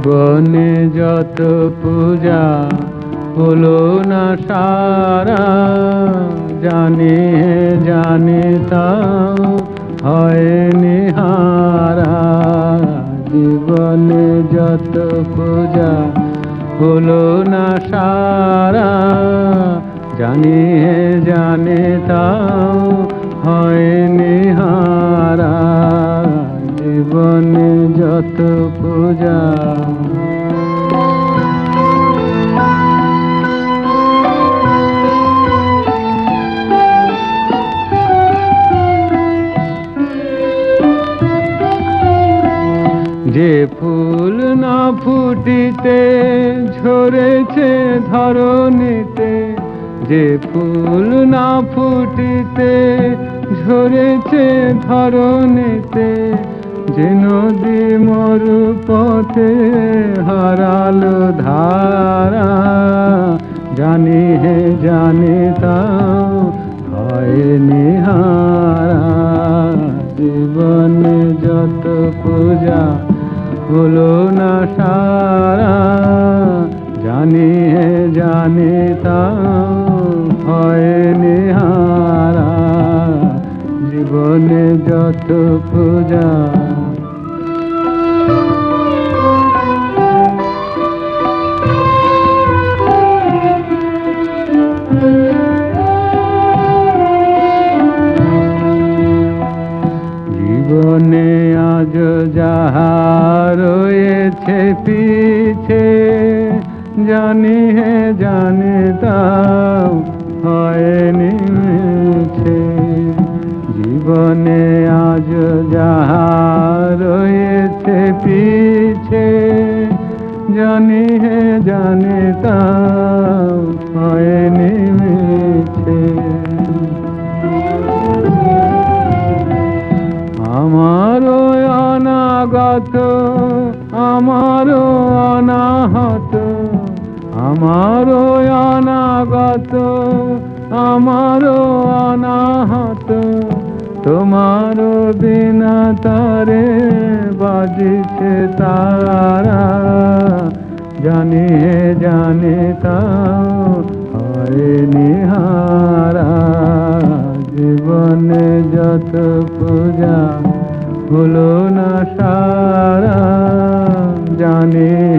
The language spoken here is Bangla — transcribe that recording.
জীবনে যত পূজা হলো না সারা, জানে জানে তাও হয়নি হারা জীবনে যত পূজা হলো না সারা, জানে জানে তাও হয়নি হারা জীবনে যত পূজা যে ফুল না ফুটিতে, ঝরেছে ধরণীতে। যে ফুল না ফুটিতে, ঝরেছে ধরণীতে। যে নদী মরু পথে হারালো ধারা জানি হে জানি তাও হয়নি হারা হলো না সারা জানি হে জানি তাও হয়নি হারা জীবনে যত পূজা রয়েছে পিছে, জানি হে, জানি হয়নি মিছে জীবনে আজ যাহা রয়েছে পিছে, জানি হে, জানি আমারও অনাহত আমারও অনাগত আমারও অনাহত তোমারও বিনা তারে বাজিছে তারা। জানি হে জানি তাও হয়নি হারা জীবনে যত পূজা হলো না সারা। জানি হে জানি তাও